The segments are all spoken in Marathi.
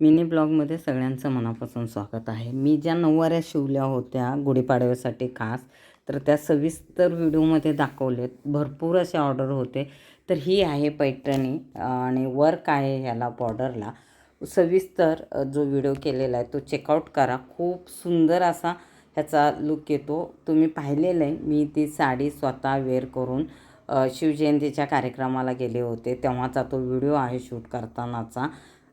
मिनी ब्लॉगमध्ये सगळ्यांचं मनापासून स्वागत आहे. मी ज्या नऊवाऱ्या शिवल्या होत्या गुढीपाडव्यासाठी खास तर त्या सविस्तर व्हिडिओमध्ये दाखवलेत. भरपूर असे ऑर्डर होते. तर ही आहे पैठणी आणि वर्क आहे ह्याला बॉर्डरला. सविस्तर जो व्हिडिओ केलेला आहे तो चेकआउट करा. खूप सुंदर असा ह्याचा लुक येतो. तुम्ही पाहिलेलं आहे. मी ती साडी स्वतः वेअर करून शिवजयंतीच्या कार्यक्रमाला गेले होते. तेव्हाचा तो व्हिडिओ आहे शूट करतानाचा.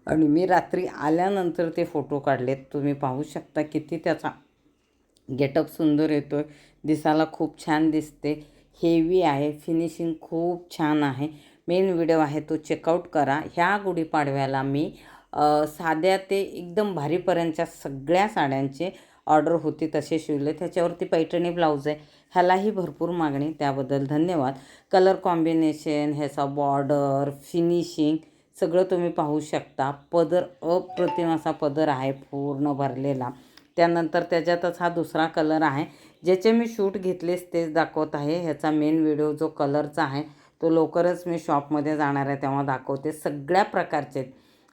आणि मी रात्री आल्यानंतर ते फोटो काढलेत. तुम्ही पाहू शकता किती त्याचा गेटअप सुंदर येतो आहे दिसायला खूप छान दिसते. हेवी आहे. फिनिशिंग खूप छान आहे. मेन व्हिडिओ आहे तो. चेकआउट करा. ह्या गुढीपाडव्याला मी साध्या ते एकदम भारीपर्यंतच्या सगळ्या साड्यांचे ऑर्डर होती तसे शिवले त्याच्यावरती पैठणी ब्लाऊज आहे. ह्यालाही भरपूर मागणी. त्याबद्दल धन्यवाद. कलर कॉम्बिनेशन ह्याचा बॉर्डर फिनिशिंग सगळं तुम्ही पाहू शकता. पदर अप्रतिम असा पदर आहे पूर्ण भरलेला. त्यानंतर त्याच्यातच हा दुसरा कलर आहे. ज्याचे मी शूट घेतलेच तेच दाखवत आहे. ह्याचा मेन व्हिडिओ जो कलरचा आहे तो लवकरच मी शॉपमध्ये जाणार आहे तेव्हा दाखवते. सगळ्या प्रकारचे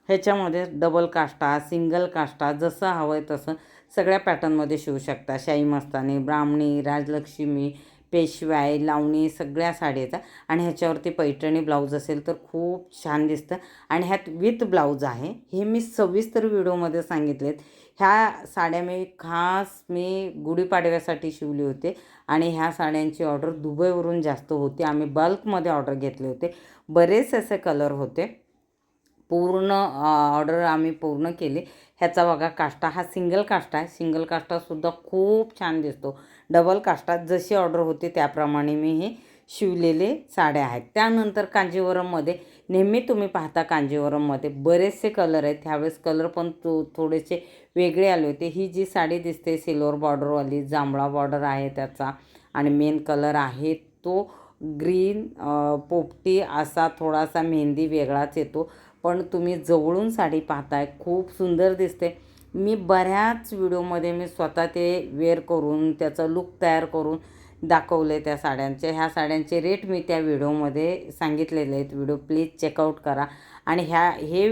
ह्याच्यामध्ये डबल काष्टा सिंगल काष्टा जसं हवं आहे तसं सगळ्या पॅटर्नमध्ये शिवू शकता. शाही मस्तानी ब्राह्मणी राजलक्ष्मी पेशवाय लावणी सगळ्या साडीचा आणि ह्याच्यावरती पैठणी ब्लाऊज असेल तर खूप छान दिसतं. आणि ह्यात विथ ब्लाऊज आहे. हे मी सविस्तर व्हिडिओमध्ये सांगितलेत. ह्या साड्या मी खास मी गुढीपाडव्यासाठी शिवली होते. आणि ह्या साड्यांची ऑर्डर दुबईवरून जास्त होती. आम्ही बल्कमध्ये ऑर्डर घेतले होते. बरेच असे कलर होते. पूर्ण ऑर्डर आम्ही पूर्ण केली. ह्याचा बघा काष्टा हा सिंगल काष्टा आहे. सिंगल काष्टासुद्धा खूप छान दिसतो. डबल काष्टात जशी ऑर्डर होती त्याप्रमाणे मी हे शिवलेले साड्या आहेत. त्यानंतर कांजीवरममध्ये नेहमी तुम्ही पाहता कांजीवरममध्ये बरेचसे कलर आहेत. ह्यावेळेस कलर पण तो थोडेसे वेगळे आले होते. ही जी साडी दिसते सिल्वर बॉर्डरवाली जांभळा बॉर्डर आहे त्याचा आणि मेन कलर आहे तो ग्रीन पोपटी असा थोडासा मेहंदी वेगळाच येतो. पण तुम्ही जवळून साडी पाहताय खूप सुंदर दिसते. मी बऱ्याच व्हिडिओमध्ये मी स्वतः ते वेअर करून त्याचं लुक तयार करून दाखवले त्या साड्यांचे. ह्या साड्यांचे रेट मी त्या व्हिडिओमध्ये सांगितलेले आहेत. व्हिडिओ प्लीज चेकआउट करा. आणि ह्या हे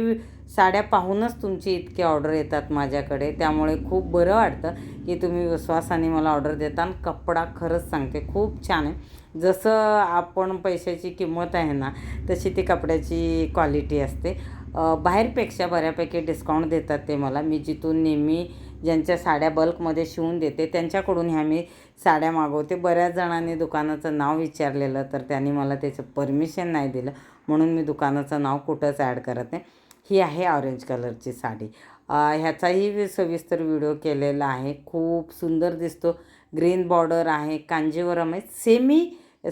साड्या पाहूनच तुमची इतकी ऑर्डर येतात माझ्याकडे. त्यामुळे खूप बरं वाटतं की तुम्ही विश्वासाने मला ऑर्डर देता आणि कपडा खरंच सांगते खूप छान आहे. जसं आपण पैशाची किंमत आहे ना तशी ती कपड्याची क्वालिटी असते. बाहेरपेक्षा बऱ्यापैकी डिस्काउंट देतात ते मला. मी जिथून नेहमी ज्यांच्या साड्या बल्कमध्ये शिवून देते त्यांच्याकडून ह्या मी साड्या मागवते. बऱ्याच जणांनी दुकानाचं नाव विचारलेलं तर त्यांनी मला त्याचं परमिशन नाही दिलं. म्हणून मी दुकानाचं नाव कुठंच ॲड करत नाही. ही आहे ऑरेंज कलरची साडी. ह्याचाही सविस्तर व्हिडिओ केलेला आहे. खूप सुंदर दिसतो. ग्रीन बॉर्डर आहे. कांजीवरम आहे. सेमी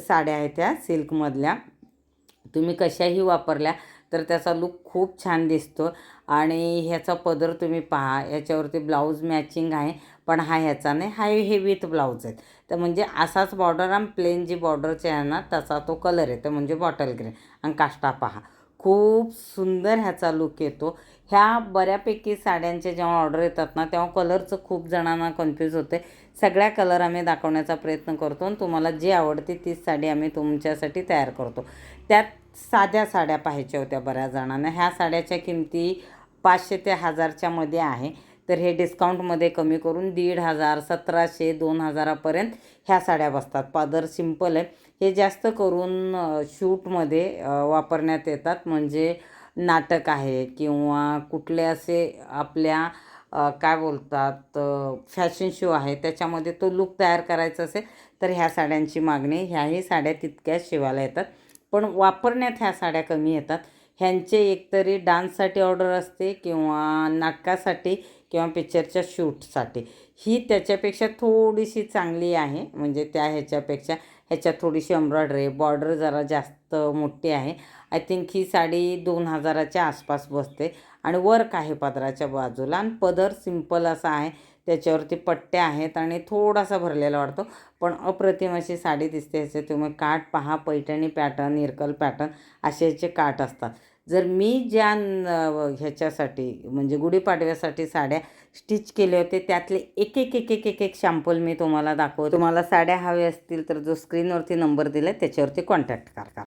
साड्या आहेत त्या सिल्कमधल्या. तुम्ही कशाही वापरल्या तर त्याचा लुक खूप छान दिसतो. आणि ह्याचा पदर तुम्ही पहा. याच्यावरती ब्लाऊज मॅचिंग आहे. पण हा ह्याचा नाही. हा हे विथ ब्लाऊज आहेत. तर म्हणजे असाच बॉर्डर आणि प्लेन जी बॉर्डरचे आहे ना तसा तो कलर येतो म्हणजे बॉटल ग्रीन. आणि काष्टा पहा. खूप सुंदर ह्याचा लुक येतो. ह्या बऱ्यापैकी साड्यांचे जेव्हा ऑर्डर येतात ना तेव्हा कलरचं खूप जणांना कन्फ्यूज होते. सगळ्या कलर आम्ही दाखवण्याचा प्रयत्न करतो आणि तुम्हाला जी आवडते तीच साडी आम्ही तुमच्यासाठी तयार करतो. त्यात साध्या साड्या पाहायच्या होत्या बऱ्याच जणांना. ह्या साड्याच्या किमती पाचशे ते हजारच्यामध्ये आहे. तर हे डिस्काउंटमध्ये कमी करून दीड हजार सतराशे दोन हजारापर्यंत ह्या साड्या बसतात. पादर सिंपल आहे. हे जास्त करून शूटमध्ये वापरण्यात येतात. म्हणजे नाटक आहे किंवा कुठले असे आपल्या काय बोलतात फॅशन शो आहे त्याच्यामध्ये तो लुक तयार करायचा असेल तर ह्या साड्यांची मागणी ह्याही साड्या तितक्याच शिवायला येतात. पण वापरण्यात ह्या साड्या कमी येतात. ह्यांचे एकतरी डान्ससाठी ऑर्डर असते किंवा नाटकासाठी किंवा पिक्चरच्या शूटसाठी. ही त्याच्यापेक्षा थोडीशी चांगली आहे. म्हणजे त्या ह्याच्यापेक्षा ह्याच्यात थोडीशी एम्ब्रॉयडरी बॉर्डर जरा जास्त मोठी आहे. आय थिंक ही साडी दोन हजाराच्या आसपास बसते. आणि वर्क आहे पदराच्या बाजूला आणि पदर सिंपल असा आहे. त्याच्यावरती पट्ट्या आहेत आणि थोडासा भरलेला वाटतो. पण अप्रतिम अशी साडी दिसते. ह्याचे तुम्ही काठ पहा. पैठणी पॅटर्न इरकल पॅटर्न असे याचे काठ असतात. जर मी ज्या ह्याच्यासाठी म्हणजे गुढीपाडव्यासाठी साड्या स्टिच केले होते त्यातले एक एक एक एक एक एक शॅम्पल मी तुम्हाला दाखवतो. तुम्हाला साड्या हवे असतील तर जो स्क्रीनवरती नंबर दिला त्याच्यावरती कॉन्टॅक्ट करा